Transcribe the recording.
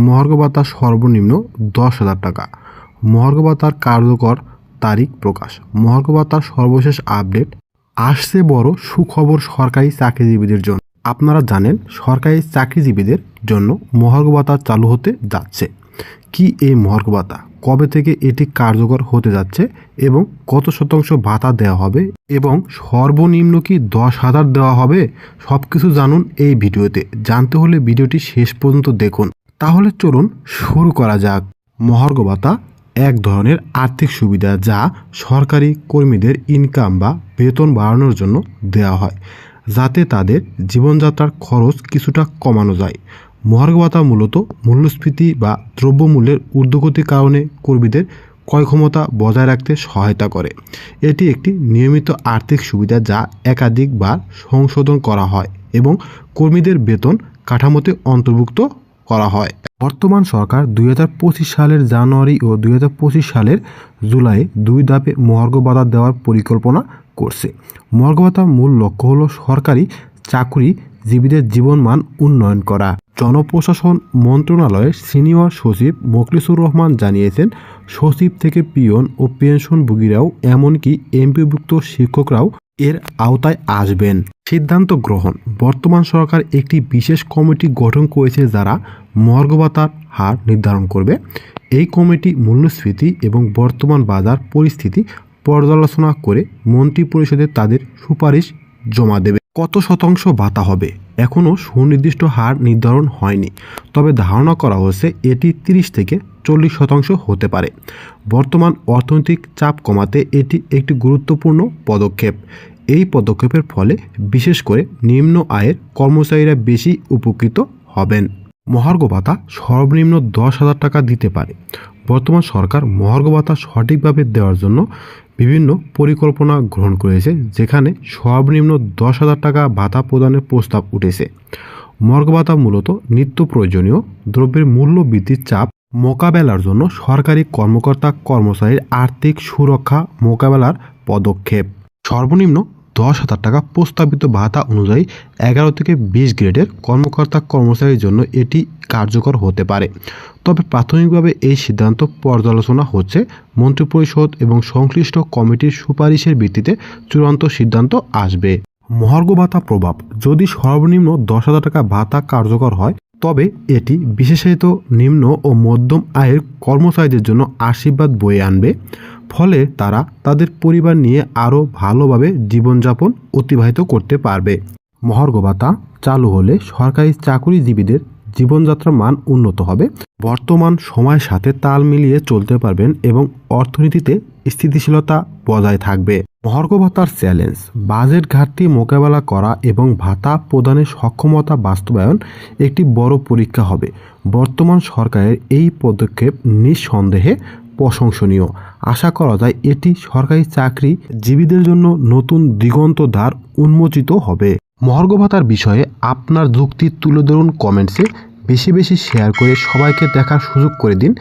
মহার্ঘ ভাতা সর্বনিম্ন দশ হাজার টাকা। মহার্ঘ ভাতার কার্যকর তারিখ প্রকাশ। মহার্ঘ ভাতার সর্বশেষ আপডেট, আসছে বড় সুখবর সরকারি চাকরিজীবীদের জন্য। আপনারা জানেন, সরকারি চাকরিজীবীদের জন্য মহার্ঘ ভাতা চালু হতে যাচ্ছে। কি এই মহার্ঘ ভাতা কবে থেকে এটি কার্যকর হতে যাচ্ছে? এবং কত শতাংশ ভাতা দেওয়া হবে? এবং সর্বনিম্ন কি দশ হাজার দেওয়া হবে? সব কিছু জানুন এই ভিডিওতে। জানতে হলে ভিডিওটি শেষ পর্যন্ত দেখুন। তাহলে চলুন শুরু করা যাক। মহার্ঘ ভাতা এক ধরনের আর্থিক সুবিধা যা সরকারি কর্মীদের ইনকাম বা বেতন বাড়ানোর জন্য দেওয়া হয়, যাতে তাদের জীবনযাত্রার খরচ কিছুটা কমানো যায়। মহার্ঘ ভাতা মূলত মূল্যস্ফীতি বা দ্রব্যমূল্যের ঊর্ধ্বগতির কারণে কর্মীদের ক্রয় ক্ষমতা বজায় রাখতে সহায়তা করে। এটি একটি নিয়মিত আর্থিক সুবিধা যা একাধিকবার সংশোধন করা হয় এবং কর্মীদের বেতন কাঠামোতে অন্তর্ভুক্ত করা হয়। বর্তমান সরকার দুই হাজার পঁচিশ সালের জানুয়ারি ও দুই হাজার পঁচিশ সালের জুলাই দুই ধাপে মহার্ঘ ভাতা দেওয়ার পরিকল্পনা করছে। ভাতার মূল লক্ষ্য হলো সরকারি চাকুরিজীবীদের জীবনমান উন্নয়ন করা। জনপ্রশাসন মন্ত্রণালয়ের সিনিয়র সচিব মোখলিসুর রহমান জানিয়েছেন, সচিব থেকে পিয়ন ও পেনশনভোগীরাও এমনকি এমপিভুক্ত শিক্ষকরাও এর আওতায় আসবেন। সিদ্ধান্ত গ্রহণ। বর্তমান সরকার একটি বিশেষ কমিটি গঠন করেছে যারা মহার্ঘ ভাতার হার নির্ধারণ করবে। এই কমিটি মূল্যস্ফীতি এবং বর্তমান বাজার পরিস্থিতি পর্যালোচনা করে মন্ত্রী পরিষদে তাদের সুপারিশ জমা দেবে। কত শতাংশ ভাতা হবে? এখনও সুনির্দিষ্ট হার নির্ধারণ হয়নি। তবে ধারণা করা হচ্ছে এটি তিরিশ থেকে চল্লিশ শতাংশ হতে পারে। বর্তমান অর্থনৈতিক চাপ কমাতে এটি একটি গুরুত্বপূর্ণ পদক্ষেপ। এই পদক্ষেপের ফলে বিশেষ করে নিম্ন আয়ের কর্মচারীরা বেশি উপকৃত হবেন। মহার্ঘ ভাতা সর্বনিম্ন দশ হাজার টাকা দিতে পারে। বর্তমান সরকার মহার্ঘ ভাতা সঠিকভাবে দেওয়ার জন্য বিভিন্ন পরিকল্পনা গ্রহণ করেছে, যেখানে সর্বনিম্ন দশ হাজার টাকা ভাতা প্রদানের প্রস্তাব উঠেছে। মহার্ঘ ভাতা মূলত নিত্য প্রয়োজনীয় দ্রব্যের মূল্য বৃদ্ধির চাপ মোকাবেলার জন্য সরকারি কর্মকর্তা কর্মচারীর আর্থিক সুরক্ষা মোকাবেলার পদক্ষেপ। সর্বনিম্ন দশ হাজার টাকা প্রস্তাবিত ভাতা অনুযায়ী এগারো থেকে বিশ গ্রেডের কর্মকর্তা কর্মচারীর জন্য এটি কার্যকর হতে পারে। তবে প্রাথমিকভাবে এই সিদ্ধান্ত পর্যালোচনা হচ্ছে। মন্ত্রিপরিষদ এবং সংশ্লিষ্ট কমিটির সুপারিশের ভিত্তিতে চূড়ান্ত সিদ্ধান্ত আসবে। মহার্ঘ ভাতা প্রভাব। যদি সর্বনিম্ন দশ হাজার টাকা ভাতা কার্যকর হয়, তবে এটি বিশেষায়িত নিম্ন ও মধ্যম আয়ের কর্মচারীদের জন্য আশীর্বাদ বয়ে আনবে। ফলে তারা তাদের পরিবার নিয়ে আরও ভালোভাবে জীবনযাপন অতিবাহিত করতে পারবে। মহার্ঘ ভাতা চালু হলে সরকারি চাকুরিজীবীদের জীবনযাত্রার মান উন্নত হবে। বর্তমান সময়ের সাথে তাল মিলিয়ে চলতে পারবেন এবং অর্থনীতিতে স্থিতিশীলতা বজায় থাকবে। মহার্ঘ ভাতার চ্যালেঞ্জ, বাজেট ঘাটতি মোকাবেলা করা এবং ভাতা প্রদানের সক্ষমতা বাস্তবায়ন একটি বড় পরীক্ষা হবে। বর্তমান সরকারের এই পদক্ষেপ নিঃসন্দেহে প্রশংসনীয়। আশা করা যায় এটি সরকারি চাকরি জীবীদের জন্য নতুন দিগন্ত দ্বার উন্মোচিত হবে। মহার্ঘ ভাতার বিষয়ে আপনার যুক্তি তুলে ধরুন কমেন্টসে। বেশি বেশি শেয়ার করে সবাইকে দেখার সুযোগ করে দিন।